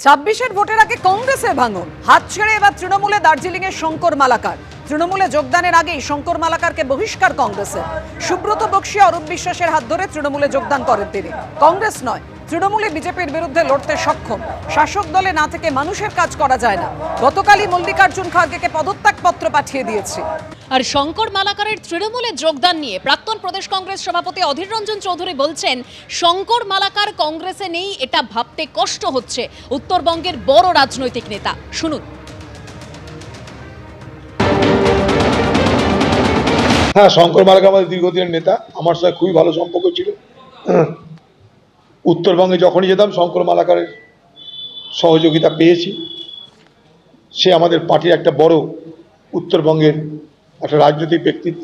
ছাব্বিশের ভোটের আগে কংগ্রেসে ভাঙন। হাত ছেড়ে এবার তৃণমূলে দার্জিলিং এর শঙ্কর মালাকার। তৃণমূলে যোগদানের আগেই শঙ্কর মালাকারকে বহিষ্কার কংগ্রেসে। সুব্রত বক্সি অরূপ বিশ্বাসের হাত ধরে তৃণমূলে যোগদান করেন তিনি। কংগ্রেস নয়, তৃণমূলে বিজেপির বিরুদ্ধে লড়তে সক্ষম। শাসক দলে না থেকে মানুষের কাজ করা যায় না। গতকালই মল্লিকার্জুন খার্গেকে পদত্যাগ পত্র পাঠিয়ে দিয়েছে। আর শঙ্কর মালাকারের তৃণমূলে যোগদান নিয়ে প্রাক্তন প্রদেশ কংগ্রেস সভাপতি অধীর রঞ্জন চৌধুরী বলছেন, শঙ্কর মালাকার কংগ্রেসে নেই, এটা ভাবতে কষ্ট হচ্ছে। উত্তরবঙ্গের বড় রাজনৈতিক নেতা, শুনুন। হ্যাঁ শঙ্কর মালাকা আমাদের দীর্ঘদিনের নেতা, আমার সঙ্গে খুবই ভালো সম্পর্ক ছিল। উত্তরবঙ্গে যখনই যেতাম, শঙ্কর মালাকারের সহযোগিতা পেয়েছি। সে আমাদের পার্টির একটা বড় উত্তরবঙ্গের একটা রাজনৈতিক ব্যক্তিত্ব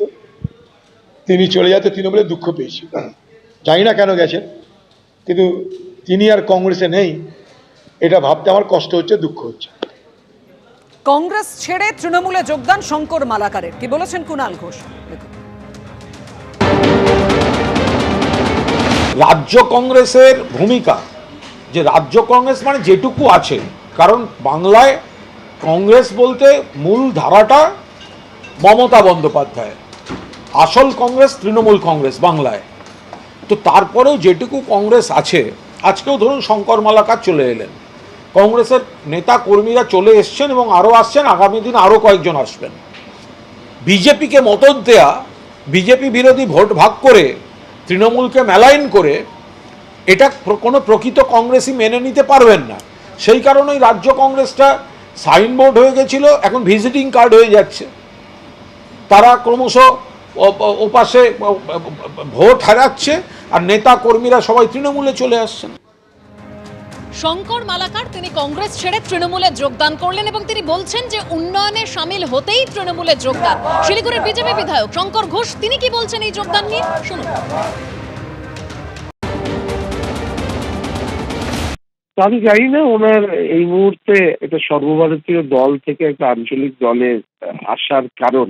তিনি চলে যেতে তৃণমূলে দুঃখ পেয়েছি। জানি না কেন গেছেন কিন্তু তিনি আর কংগ্রেসে নেই এটা ভাবতে আমার কষ্ট হচ্ছে দুঃখ হচ্ছে। কংগ্রেস ছেড়ে তৃণমূলে যোগদান শঙ্কর মালাকারের কি বলেছেন কুণাল ঘোষ? রাজ্য কংগ্রেসের ভূমিকা যে রাজ্য কংগ্রেস মানে যেটুকু আছে কারণ বাংলায় কংগ্রেস বলতে মূল ধারাটা মমতা বন্দ্যোপাধ্যায়। আসল কংগ্রেস, তৃণমূল কংগ্রেস বাংলায়। তো তারপরেও যেটুকু কংগ্রেস আছে, আজকেও ধরুন শঙ্কর মালাকার চলে এলেন। কংগ্রেসের নেতা কর্মীরা চলে এসছেন এবং আরও আসছেন, আগামী দিন আরও কয়েকজন আসবেন। বিজেপিকে মদত দেয়া, বিজেপি বিরোধী ভোট ভাগ করে, তৃণমূলকে মেলাইন করে, এটা কোনো প্রকৃত কংগ্রেসই মেনে নিতে পারবেন না। সেই কারণেই রাজ্য কংগ্রেসটা সাইনবোর্ড হয়ে গেছিল, এখন ভিজিটিং কার্ড হয়ে যাচ্ছে। তারা ক্রমশ ওপাশে ভোট হারাচ্ছে আর নেতা কর্মীরা সবাই তৃণমূলে চলে আসছেন। শঙ্কর মালাকার তিনি কংগ্রেস ছেড়ে তৃণমূলে যোগদান করলেন এবং তিনি বলছেন যে উন্নয়নে সামিল হতেই তৃণমূলে যোগদান। শিলিগুড়ির বিজেপি বিধায়ক শঙ্কর ঘোষ তিনি কি বলছেন এই যোগদান নিয়ে? শুনুন। তো আমি জানি না ওনার এই মুহূর্তে একটা সর্বভারতীয় দল থেকে একটা আঞ্চলিক দলে আসার কারণ।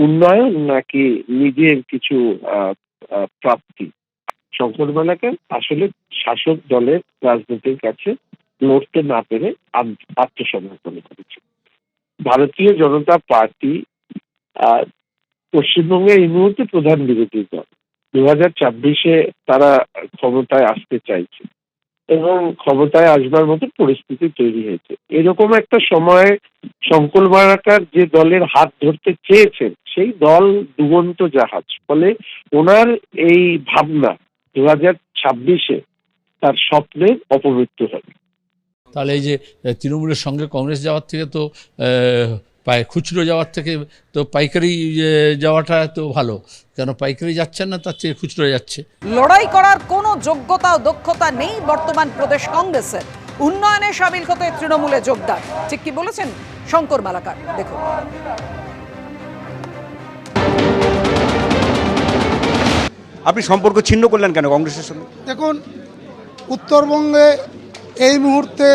উন্নয়ন নাকি নিজের কিছু প্রাপ্তি? শঙ্কর মালাকে আসলে শাসক দলের রাজনীতির কাছে লড়তে না পেরে আত্ম- আত্মসমর্পণ করেছে। ভারতীয় জনতা পার্টি পশ্চিমবঙ্গে এই মুহূর্তে প্রধান বিরোধী দল। দু হাজার তারা ক্ষমতায় আসতে চাইছে। এবং ক্ষমতায় আসবার মতো পরিস্থিতি তৈরি হয়েছে। এরকম একটা সময়ে শঙ্কর মারাকার যে দলের হাত ধরতে চেয়েছেন, সেই দল ডুবন্ত জাহাজ। ফলে ওনার এই ভাবনা দু হাজার ছাব্বিশে তার স্বপ্নের অপমৃত্যু হবে। তাহলে এই যে তৃণমূলের সঙ্গে কংগ্রেস যাওয়ার থেকে তো পায় খুচরো যাওয়ার থেকে তো পাইকারি যাওয়াটা তো ভালো। কেন পাইকারি যাচ্ছেন না তার চেয়ে খুচরো যাচ্ছে। লড়াই করার কোনো যোগ্যতা ও দক্ষতা নেই বর্তমান প্রদেশ কংগ্রেসের। উন্নয়নে সামিল হতে তৃণমূলে যোগদান। ঠিক কি বলেছেন শঙ্কর মালাকার? দেখুন। আপনি সম্পর্ক ছিন্ন করলেন কেন কংগ্রেসের সঙ্গে? দেখুন উত্তরবঙ্গে এই মুহূর্তে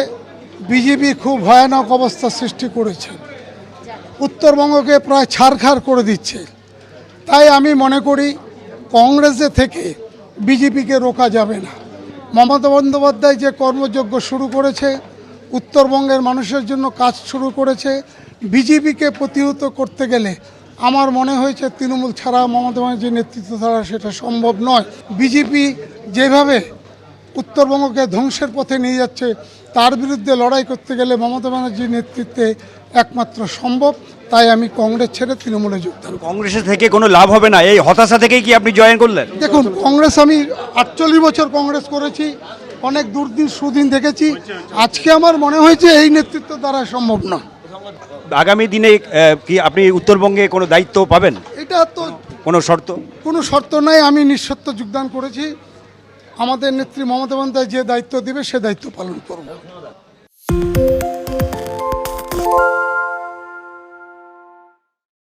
বিজেপি খুব ভয়ানক অবস্থা সৃষ্টি করেছে। উত্তরবঙ্গকে প্রায় ছাড়খাড় করে দিচ্ছে। তাই আমি মনে করি কংগ্রেসে থেকে বিজেপিকে রোকা যাবে না। মমতা বন্দ্যোপাধ্যায় যে কর্মযজ্ঞ শুরু করেছে, উত্তরবঙ্গের মানুষের জন্য কাজ শুরু করেছে, বিজেপিকে প্রতিহত করতে গেলে আমার মনে হয়েছে তৃণমূল ছাড়া মমতা ব্যানার্জির নেতৃত্ব ছাড়া সেটা সম্ভব নয়। বিজেপি যেভাবে উত্তরবঙ্গকে ধ্বংসের পথে নিয়ে যাচ্ছে তার বিরুদ্ধে লড়াই করতে গেলে মমতা ব্যানার্জির নেতৃত্বে একমাত্র সম্ভব। তাই আমি কংগ্রেস ছেড়ে তৃণমূলে যোগদান। কংগ্রেসের থেকে কোনো লাভ হবে না? এই হতাশা থেকেই কি আপনি জয়েন করলেন? দেখুন কংগ্রেস আমি আটচল্লিশ বছর কংগ্রেস করেছি অনেক দুর্দিন সুদিন দেখেছি। আজকে আমার মনে হয়েছে এই নেতৃত্ব দ্বারা সম্ভব না। আগামী দিনে কি আপনি উত্তরবঙ্গে কোনো দায়িত্ব পাবেন? এটা তো কোনো শর্ত? কোনো শর্ত নাই আমি নিঃশর্ত যোগদান করেছি। আমাদের নেত্রী মমতা বন্দ্যোপাধ্যায় যে দায়িত্ব দিবে সে দায়িত্ব পালন করব।